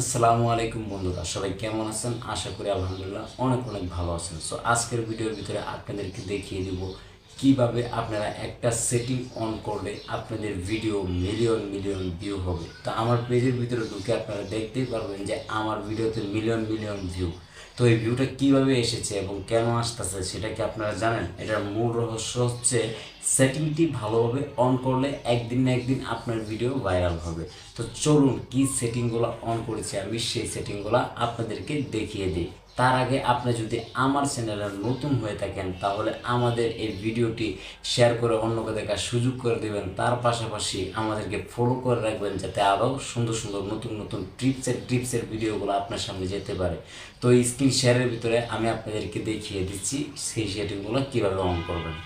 আসসালামু আলাইকুম বন্ধুরা, সবাই কেমন আছেন? আশা করি আলহামদুলিল্লাহ অনেক অনেক ভালো আছেন। সো আজকের ভিডিওর ভিতরে আপনাদেরকে দেখিয়ে দিব কীভাবে আপনারা একটা সেটিং অন করলে আপনাদের ভিডিও মিলিয়ন মিলিয়ন ভিউ হবে। তো আমার পেজের ভিতরে ঢুকে আপনারা দেখতেই পারবেন যে আমার ভিডিওতে মিলিয়ন মিলিয়ন ভিউ তো এই ভিউটা কীভাবে এসেছে এবং কেন আসতেছে সেটা কি আপনারা জানেন? এটার মূল রহস্য হচ্ছে সেটিংটি ভালোভাবে অন করলে একদিন না একদিন আপনার ভিডিও ভাইরাল হবে। তো চলুন কি সেটিংগুলো অন করেছি আমি, সেই সেটিংগুলো আপনাদেরকে দেখিয়ে দিই। তার আগে আপনি যদি আমার চ্যানেলে নতুন হয়ে থাকেন, তাহলে আমাদের এই ভিডিওটি শেয়ার করে অন্যকে দেখার সুযোগ করে দেবেন। তার পাশাপাশি আমাদেরকে ফলো করে রাখবেন যাতে আরও সুন্দর সুন্দর নতুন নতুন ট্রিপসের ট্রিপসের ভিডিওগুলো আপনার সামনে যেতে পারে। তো এই স্ক্রিন শেয়ারের ভিতরে আমি আপনাদেরকে দেখিয়ে দিচ্ছি, সেই সেটিংগুলো কীভাবে অন করবেন।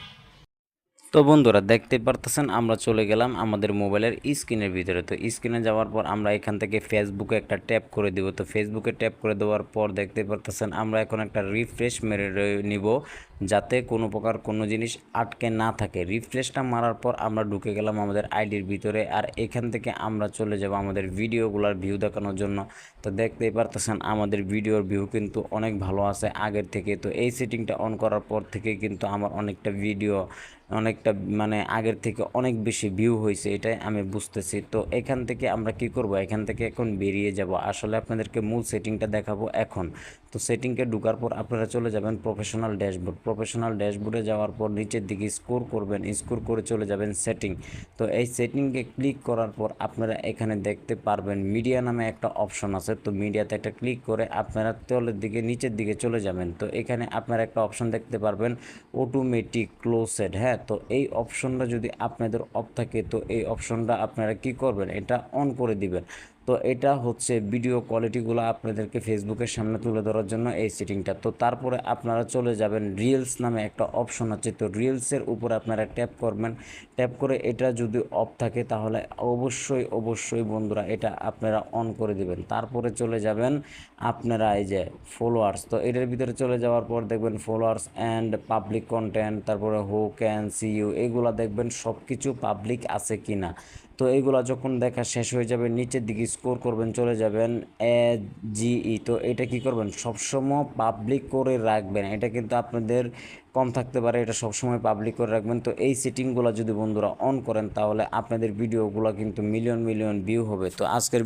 তো বন্ধুরা দেখতে পারতেছেন, আমরা চলে গেলাম আমাদের মোবাইলের স্ক্রিনের ভিতরে। তো স্ক্রিনে যাওয়ার পর আমরা এখান থেকে ফেসবুকে একটা ট্যাপ করে দিব। তো ফেসবুকে ট্যাপ করে দেওয়ার পর দেখতে পারতেছেন, আমরা এখন একটা রিফ্রেশ মেরে নিব যাতে কোনো প্রকার কোনো জিনিস আটকে না থাকে। রিফ্রেশটা মারার পর আমরা ঢুকে গেলাম আমাদের আইডির ভিতরে আর এখান থেকে আমরা চলে যাব আমাদের ভিডিওগুলোর ভিউ দেখানোর জন্য। তো দেখতেই পারতেছেন, আমাদের ভিডিওর ভিউ কিন্তু অনেক ভালো আছে আগের থেকে। তো এই সেটিংটা অন করার পর থেকে কিন্তু আমার অনেকটা ভিডিও অনেকটা মানে আগের থেকে অনেক বেশি ভিউ হয়েছে, এটাই আমি বুঝতেছি। তো এখান থেকে আমরা কি করব? এখান থেকে এখন বেরিয়ে যাব। আসলে আপনাদেরকে মূল সেটিংটা দেখাবো এখন। তো সেটিংকে ঢোকার পর আপনারা চলে যাবেন প্রফেশনাল ড্যাশবোর্ড প্রফেশনাল ড্যাশবোর্ডে যাওয়ার পর নিচের দিকে স্কোর করবেন স্কোর করে চলে যাবেন সেটিং তো এই সেটিংকে ক্লিক করার পর আপনারা এখানে দেখতে পারবেন মিডিয়া নামে একটা অপশন আছে। তো মিডিয়াতে একটা ক্লিক করে আপনারা তলের দিকে, নিচের দিকে চলে যাবেন। তো এখানে আপনারা একটা অপশন দেখতে পারবেন অটোমেটিক ক্লোজেড হ্যাঁ তো এই অপশনটা যদি আপনাদের অফ থাকে, তো এই অপশনটা আপনারা কি করবেন? এটা অন করে দিবেন। তো এটা হচ্ছে ভিডিও কোয়ালিটিগুলো আপনাদেরকে ফেসবুকের সামনে তুলে ধরার জন্য এই সেটিংটা তো তারপরে আপনারা চলে যাবেন রিলস নামে একটা অপশন আছে। তো রিলসের উপরে আপনারা ট্যাপ করবেন। ট্যাপ করে এটা যদি অফ থাকে তাহলে অবশ্যই অবশ্যই বন্ধুরা এটা আপনারা অন করে দিবেন। তারপরে চলে যাবেন আপনারা এই যে ফলোয়ার্স তো এটার ভিতরে চলে যাওয়ার পর দেখবেন ফলোয়ার্স অ্যান্ড পাবলিক কন্টেন্ট তারপরে হু ক্যান সি ইউ এগুলো দেখবেন সব কিছু পাবলিক আছে কি না তো এইগুলা যখন দেখা শেষ হয়ে যাবে, নিচের দিকে স্কোর করবেন, চলে যাবেন এ জিই তো এটা কি করবেন? সবসময় পাবলিক করে রাখবেন। এটা কিন্তু আপনাদের কম থাকতে পারে, এটা সবসময় পাবলিক করে রাখবেন। তো এই সেটিংগুলো যদি বন্ধুরা অন করেন, তাহলে আপনাদের ভিডিওগুলো কিন্তু মিলিয়ন মিলিয়ন ভিউ হবে। তো আজকের